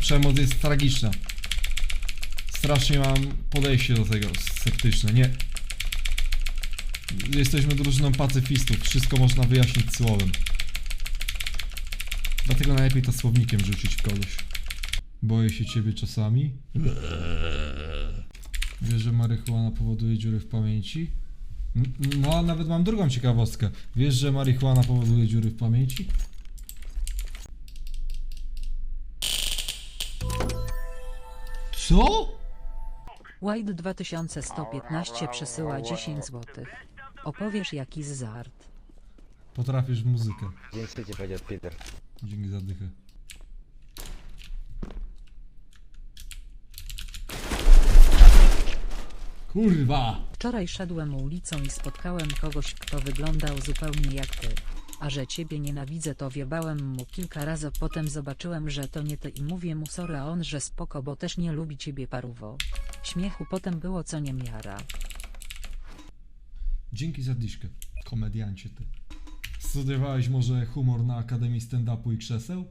Przemoc jest tragiczna. Strasznie mam podejście do tego sceptyczne. Nie. Jesteśmy drużyną pacyfistów. Wszystko można wyjaśnić słowem. Dlatego najlepiej to słownikiem rzucić kogoś. Boję się ciebie czasami. Wiesz, że marihuana powoduje dziury w pamięci? N- No, a nawet mam drugą ciekawostkę. Wiesz, że marihuana powoduje dziury w pamięci? Co? White 2115 przesyła 10 zł. Opowiesz jakiś żart. Potrafisz muzykę. Dzięki ci powiedział Peter. Dzięki za dychę. Kurwa! Wczoraj szedłem ulicą i spotkałem kogoś, kto wyglądał zupełnie jak ty. A że ciebie nienawidzę to wiebałem mu kilka razy, potem zobaczyłem, że to nie ty i mówię mu sorry, a on, że spoko, bo też nie lubi ciebie paruwo. Śmiechu potem było co niemiara. Dzięki za dyszkę, komediancie ty. Studiowałeś może humor na Akademii Stand-Upu i Krzeseł?